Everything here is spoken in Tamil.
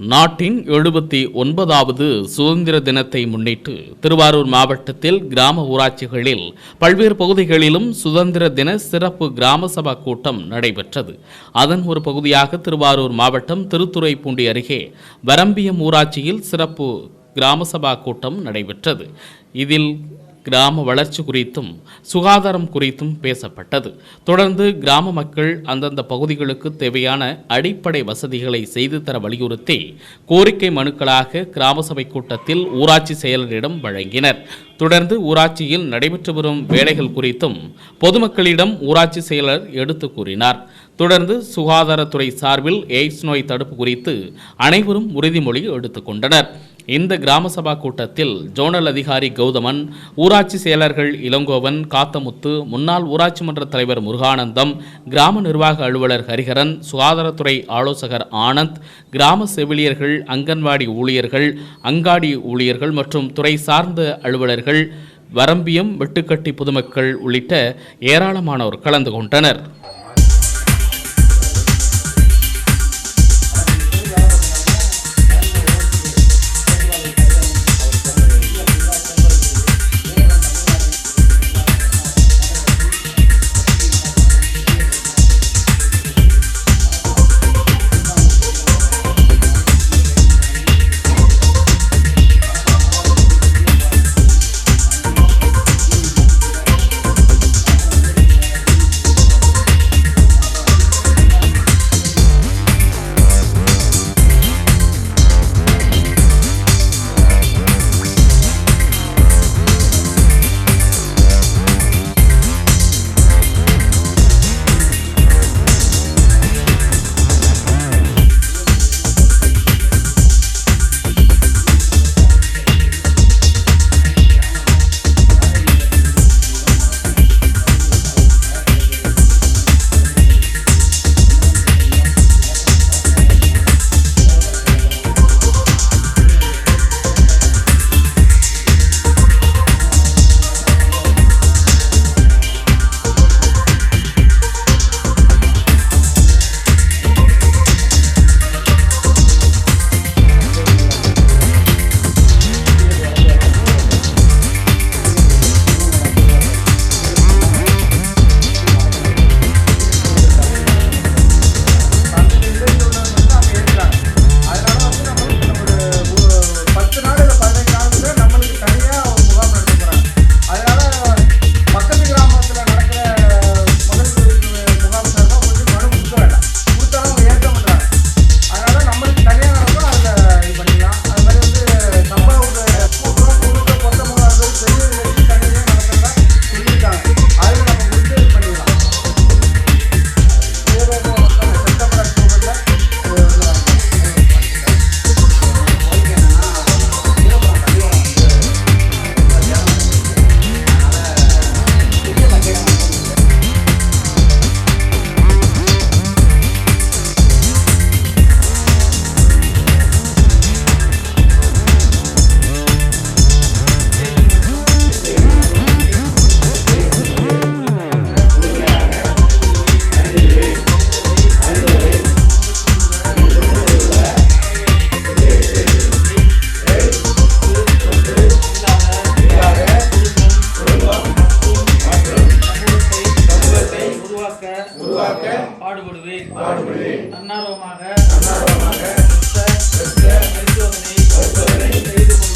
நாட்டின் எழுபத்தி ஒன்பதாவது சுதந்திர தினத்தை முன்னிட்டு திருவாரூர் மாவட்டத்தில் கிராம ஊராட்சிகளில் பல்வேறு பகுதிகளிலும் சுதந்திர தின சிறப்பு கிராம சபா கூட்டம் நடைபெற்றது. அதன் ஒரு பகுதியாக திருவாரூர் மாவட்டம் திருத்துறைப்பூண்டி அருகே வரம்பியம் ஊராட்சியில் சிறப்பு கிராம சபா கூட்டம் நடைபெற்றது. இதில் கிராம வளர்ச்சி குறித்தும் சுகாதாரம் குறித்தும் பேசப்பட்டது. தொடர்ந்து கிராம மக்கள் அந்தந்த பகுதிகளுக்கு தேவையான அடிப்படை வசதிகளை செய்து தர வலியுறுத்தி கோரிக்கை மனுக்களாக கிராம சபை கூட்டத்தில் ஊராட்சி செயலரிடம் வழங்கினர். தொடர்ந்து ஊராட்சியில் நடைபெற்று வரும் வேலைகள் குறித்தும் பொதுமக்களிடம் ஊராட்சி செயலர் எடுத்து கூறினார். தொடர்ந்து சுகாதாரத்துறை சார்பில் எய்ட்ஸ் நோய் தடுப்பு குறித்து அனைவரும் உறுதிமொழி எடுத்துக்கொண்டனர் இந்த கிராம சபா கூட்டத்தில் ஜோனல் அதிகாரி கௌதமன் ஊராட்சி செயலர்கள் இளங்கோவன் காத்தமுத்து முன்னாள் ஊராட்சி மன்ற தலைவர் முருகானந்தம் கிராம நிர்வாக அலுவலர் ஹரிஹரன் சுகாதாரத்துறை ஆலோசகர் ஆனந்த் கிராம செவிலியர்கள் அங்கன்வாடி ஊழியர்கள் அங்காடி ஊழியர்கள் மற்றும் துறை சார்ந்த அலுவலர்கள் வரம்பியம் வெட்டுக்கட்டி பொதுமக்கள் உள்ளிட்ட ஏராளமானோர் கலந்து கொண்டனர். தன்னார்வமாக தன்னார்வமாக பரிசோதனை செய்து கொண்டு